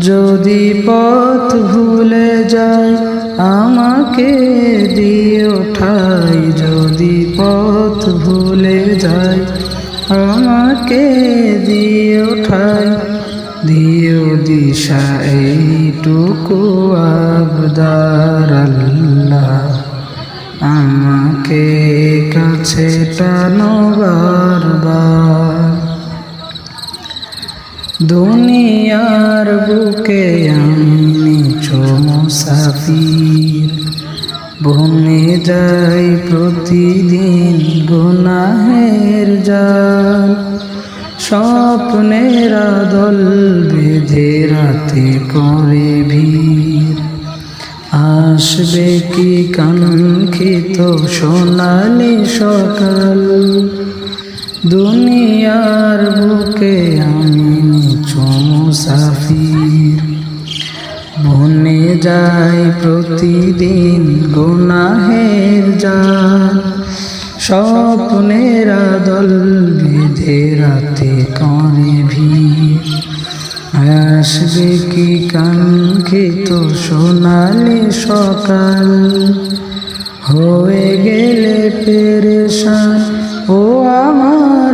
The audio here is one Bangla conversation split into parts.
যদি পথ ভুলে যায় আমাকে দিয়ে ঠাই যদি পথ ভুলে যায় আমাকে দিয়ে ঠাই দিও দিশা, এইটুকু আবদার আল্লাহ। আমাকে কাছে টানো বারবার। দুনিয়ার বুকে আমি মুসাফির। বনে যাই প্রতিদিন গুনাহের জাল। স্বপ্নের দল বেঁধে রাতে করে ভিড়। আসবে কি কাঙ্ক্ষিত সোনালি সকাল? দুনিয়ার বুকে আমি মুসাফির বনে যাই প্রতিদিন গুনাহের যান স্বপ্নের দল বেঁধে রাতে করে ভিড়। আসবে কি কাঙ্ক্ষিত সোনালি সকাল? হয়ে গেলে পেরেশান, ও আমার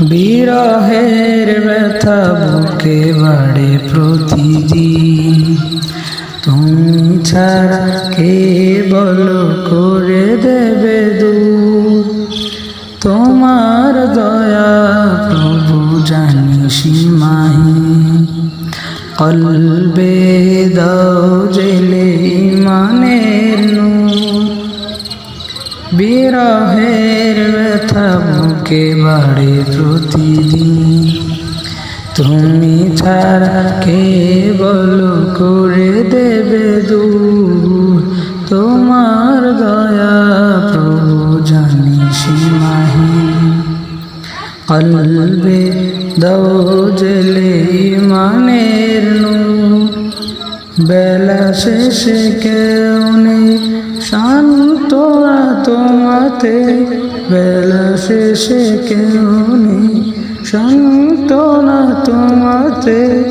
বিরহের ব্যথা বুকে বাড়ে প্রতিদিন। তুমি ছাড়া কে বলো করে দেবে দূর তোমার দয়া প্রভু জানি সীমাহীন। কলবে দাও বিরহের ব্যথা বুকে বাড়ে প্রতিদিন। তুমি ছাড়া কে বলো করে দেবে দু তোমার দয়া প্রভু জানি সীমাহীন। কলবে দৌ জেলে মানের নূর। বেলা শেষে কেউ নেই, শান্ত তোমাতে বেলা শেষে কেউ নেই না তোমাতে?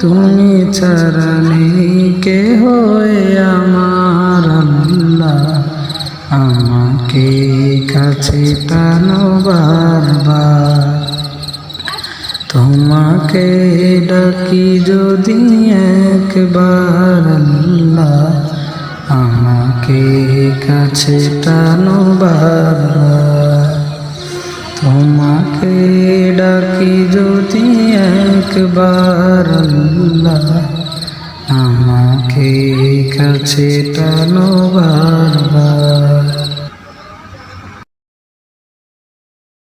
তুমি ছাড়া নেই কে হয়ে আমার আল্লাহ। আমাকে কাছে টানো বারবার। তোমাকে ডাকি যদি একবার আল্লাহ। আমাকে কাছে টানো বাবা তোমাকে ডাকি যদি একবার আমাকে কাছে টানো বারবার।